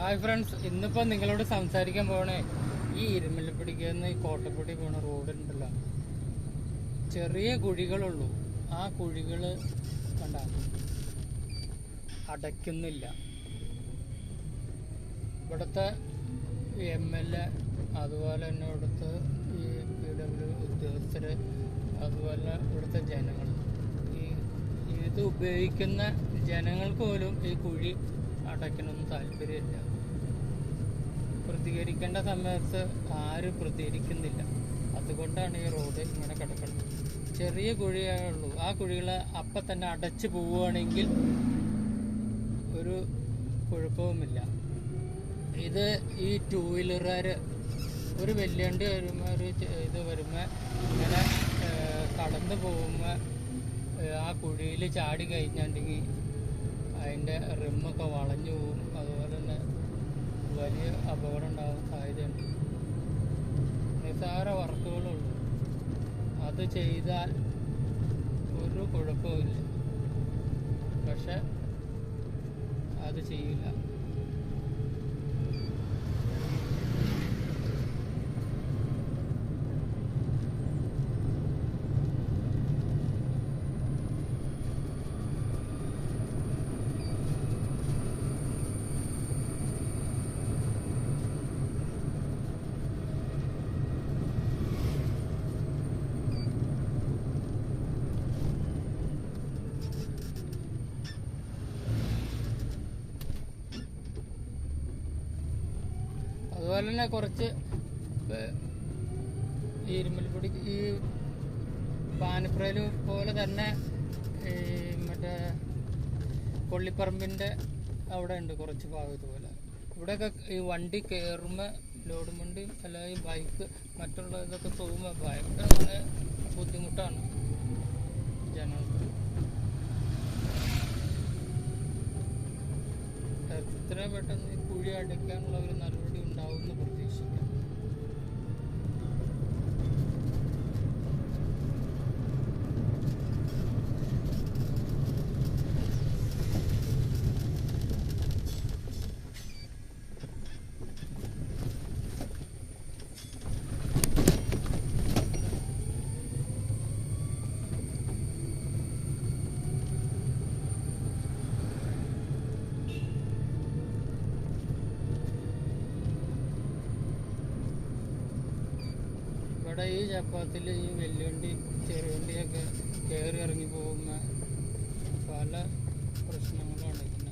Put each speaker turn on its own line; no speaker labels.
Hi friends ഇന്നിപ്പോ നിങ്ങളോട് സംസാരിക്കാൻ പോണേ ഈ ഇരുമലപ്പിടിക്കുന്ന ഈ കോട്ടപ്പടി പോണ റോഡ് ഉണ്ടല്ലോ. ചെറിയ കുഴികളുള്ളൂ. ആ കുഴികൾ കണ്ട അടയ്ക്കുന്നില്ല. ഇവിടുത്തെ എം എൽ എ അതുപോലെ തന്നെ ഇവിടുത്തെ ഈ പി ഡബ്ല്യു ഉദ്യോഗസ്ഥര് അതുപോലെ ഇവിടുത്തെ ജനങ്ങൾ ഈ ഇത് ഉപയോഗിക്കുന്ന ജനങ്ങൾക്ക് പോലും ഈ കുഴി അടയ്ക്കണമെന്ന് താല്പര്യമില്ല. പ്രതികരിക്കേണ്ട സമയത്ത് ആരും പ്രതികരിക്കുന്നില്ല. അതുകൊണ്ടാണ് ഈ റോഡ് ഇങ്ങനെ കിടക്കുന്നത്. ചെറിയ കുഴിയേ ഉള്ളൂ. ആ കുഴികൾ അപ്പം തന്നെ അടച്ചു പോവുകയാണെങ്കിൽ ഒരു കുഴപ്പവുമില്ല. ഇത് ഈ ടൂ വീലറുകാർ ഒരു വെല്ലുവണ്ടി വരുമ്പോൾ ഒരു ഇത് വരുമ്പോൾ ഇങ്ങനെ കടന്നു പോകുമ്പോൾ ആ കുഴിയിൽ ചാടി കഴിഞ്ഞിട്ടുണ്ടെങ്കിൽ അതിന്റെ റിമ്മൊക്കെ വളഞ്ഞു പോവും. അതുപോലെ തന്നെ വലിയ അപകടം ഉണ്ടാകുന്ന സാധ്യതയുണ്ട് നിസ്സാര വർക്കുകളുള്ളൂ. അത് ചെയ്താൽ ഒരു കുഴപ്പമില്ല പക്ഷെ അത് ചെയ്യില്ല. അതുപോലെ തന്നെ കുറച്ച് ഇരുമ്പൽപ്പൊടി ഈ പാനപ്രയിൽ പോലെ തന്നെ ഈ മറ്റേ കൊള്ളിപ്പറമ്പിന്റെ അവിടെ ഉണ്ട് കുറച്ച് ഭാഗം ഇതുപോലെ. ഇവിടെയൊക്കെ ഈ വണ്ടി കയറുമ്പോൾ ലോഡും വണ്ടി അല്ലെങ്കിൽ ബൈക്ക് മറ്റുള്ള ഇതൊക്കെ പോകുമ്പോൾ ഭയങ്കര ബുദ്ധിമുട്ടാണ് ജനങ്ങൾക്ക്. എത്രയും പെട്ടെന്ന് കുഴി അടയ്ക്കാനുള്ള ഒരു നടപടി 哦，对对对。ഇവിടെ ഈ ചപ്പാത്തിൽ ഈ വെല്ലുവണ്ടി ചെറുവണ്ടിയൊക്കെ കയറി ഇറങ്ങി പോകുന്ന പല പ്രശ്നങ്ങളും അടയ്ക്കുന്നത്